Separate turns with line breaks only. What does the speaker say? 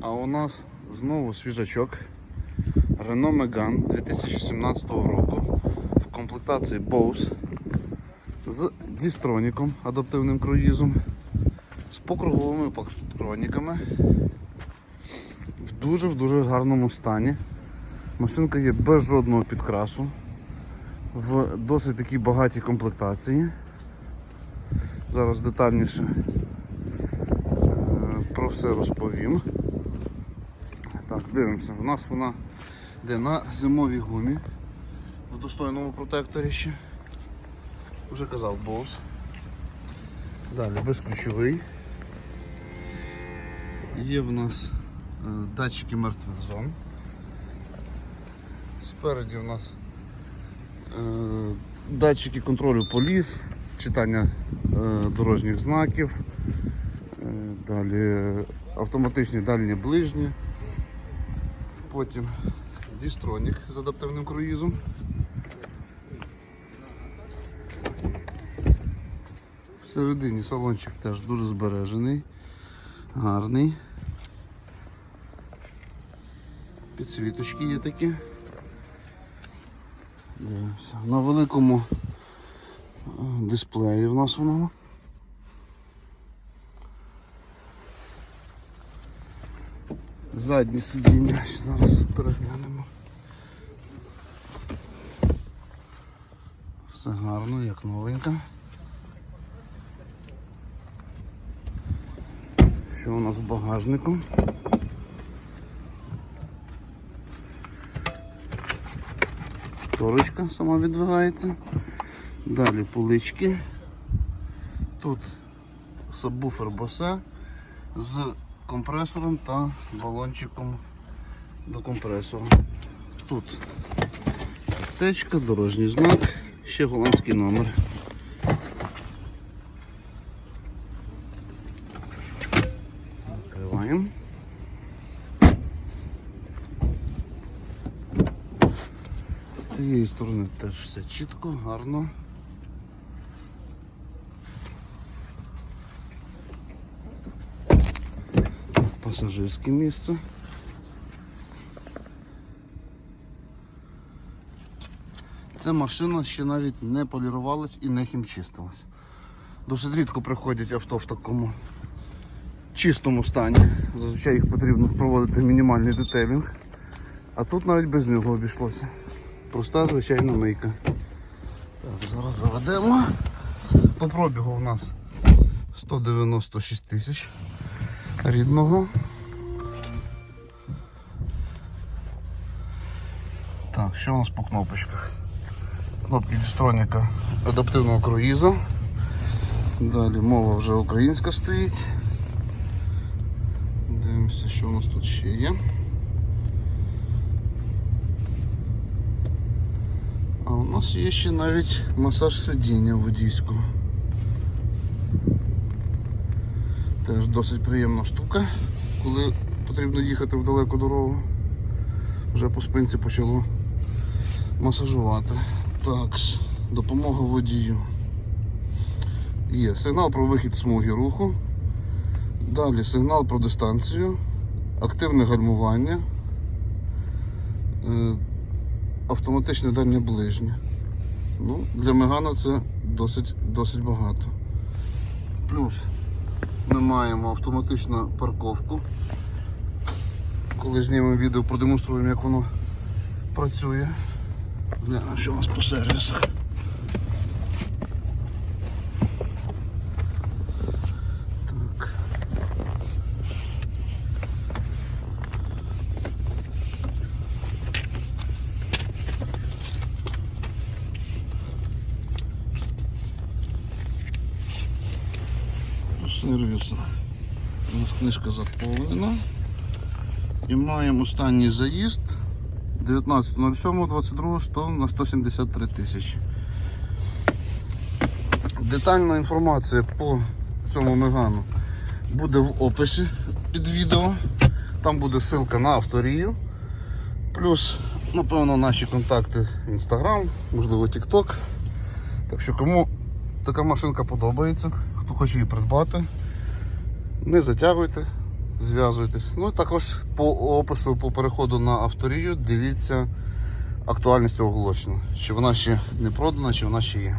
А у нас знову свіжачок Renault Megane 2017 року в комплектації Bose з дістроніком адаптивним круїзом, з покруговими патроніками в дуже в дуже гарному стані. Машинка є без жодного підкрасу, в досить такій багатій комплектації. Зараз детальніше е, про все розповім. Так, дивимося. У нас вона йде на зимовій гумі в достойному протекторі ще. Вже казав Bose. Далі безключовий. Є в нас е, датчики мертвих зон. Спереді в нас е, датчики контролю поліс, читання е, дорожніх знаків, далі автоматичні дальні ближні, потім дістронік з адаптивним круїзом. Всередині салончик теж дуже збережений, гарний. Підсвіточки є такі. Дивимося. На великому е, дисплеї в нас воно. Заднє сидіння, зараз переглянемо. Все гарно, як новенька. Що у нас з багажником? Шторочка сама відвигається. Далі полички. Тут сабвуфер Bose з компресором та балончиком до компресора. Тут течка, дорожній знак, ще голландський номер. Відкриваємо. З цієї сторони теж все чітко, гарно. Пасажирське місце. Ця машина ще навіть не полірувалась і не хімчистилась. Досить рідко приходять авто в такому чистому стані. Зазвичай їх потрібно проводити мінімальний детейлінг. А тут навіть без нього обійшлося. Проста звичайна мийка. Так, зараз заведемо. По пробігу у нас 196 тисяч рідного. Так, що у нас по кнопочках? Кнопки дістроніка адаптивного круїзу. Далі мова вже українська стоїть. Дивимося, що у нас тут ще є. А у нас є ще навіть масаж сидіння водійського. Теж досить приємна штука, коли потрібно їхати в далеку дорогу. Вже по спинці почало масажувати. Так, допомога водію. Є сигнал про вихід смуги руху. Далі сигнал про дистанцію, активне гальмування, е, автоматичне дальнє ближнє. Ну, для Мегана це досить, досить багато. Плюс ми маємо автоматичну парковку. Коли знімемо відео, продемонструємо, як воно працює. Глянемо, що у нас по сервісах. Так. По сервісах у нас книжка заповнена. І маємо останній заїзд 19.07.22 100 на 173 тисячі. Детальна інформація по цьому мегану буде в описі під відео. Там буде ссылка на авторію. Плюс, напевно, наші контакти Instagram, можливо, TikTok. Так що кому така машинка подобається, хто хоче її придбати, не затягуйте, зв'язуйтесь. Ну також по опису по переходу на авторію дивіться актуальність цього оголошення. Чи вона ще не продана, чи вона ще є.